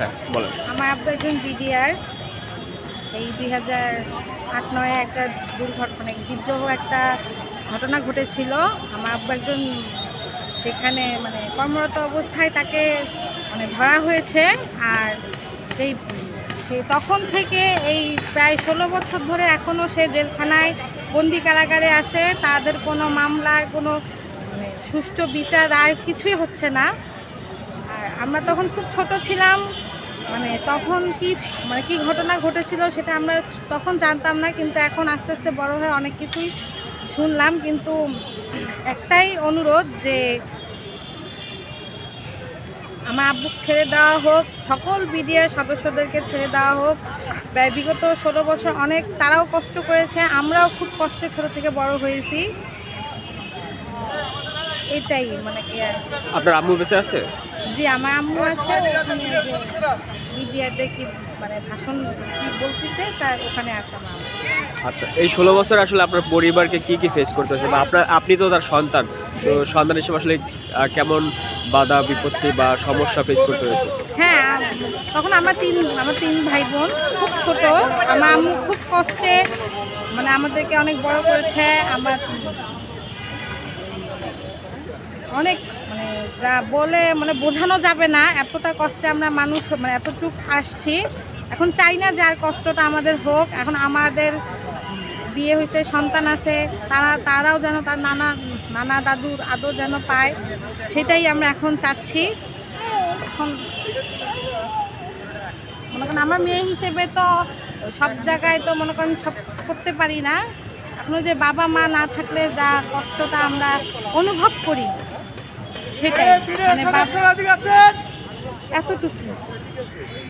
হ্যাঁ আমার আব্বু একজন বিডিআর। সেই দুই হাজার আট, নয়ে একটা দুর্ঘটনা বিদ্রোহ একটা ঘটনা ঘটেছিল। আমার আব্বু একজন সেখানে মানে কর্মরত অবস্থায় তাকে মানে ধরা হয়েছে। আর সেই সেই তখন থেকে এই প্রায় ষোলো বছর ধরে এখনও সে জেলখানায় বন্দি কারাগারে আছে। তাদের কোনো মামলার, কোনো মানে সুষ্ঠু বিচার আর কিছুই হচ্ছে না। আর আমরা তখন খুব ছোট ছিলাম। মানে তখন কি মানে কি ঘটনা ঘটেছিল সেটা আমরা তখন জানতাম না, কিন্তু এখন আস্তে আস্তে বড় হয়ে অনেক কিছুই শুনলাম। কিন্তু একটাই অনুরোধ যে আমার আব্বুক ছেড়ে দেওয়া হোক, সকল বিডিআর সদস্যদেরকে ছেড়ে দেওয়া হোক। বিগত ষোলো বছর অনেক তারাও কষ্ট করেছে, আমরাও খুব কষ্টে ছোট থেকে বড় হয়েছি। এটাই মানে কি আর। আপনার আম্মু বেঁচে আছে? জি আমার আম্মু আছে মিডিয়াতে কি মানে ভাষণ কি বলতেছে তার ওখানে আছে আমার আচ্ছা এই ষোলো বছর আসলে আপনার পরিবারকে কি কি ফেস করতে হয়েছে বা আপনার আপনি তো তার সন্তান তো সন্তান হিসেবে আসলে কেমন বাধা বিপত্তি বা সমস্যা ফেস করতে হয়েছে? হ্যাঁ তখন আমরা তিন আমার তিন ভাই বোন খুব ছোট। আমার আম্মু খুব কষ্টে মানে আমাদেরকে অনেক বড় করেছে আমার অনেক যা বলে মানে বোঝানো যাবে না, এতটা কষ্টে আমরা মানুষ মানে এতটুক আসছি। এখন চাই না যার কষ্টটা আমাদের হোক। এখন আমাদের বিয়ে হয়েছে, সন্তান আছে, তারা, তারাও যেন তার নানা নানা দাদুর আদর যেন পায়, সেটাই আমরা এখন চাচ্ছি। এখন মনে করেন আমার মেয়ে হিসেবে তো সব জায়গায় তো মনে করেন সব করতে পারি না। এখনও যে বাবা মা না থাকলে যা কষ্টটা আমরা অনুভব করি। সেটাই মানে বাবা- এতটুকু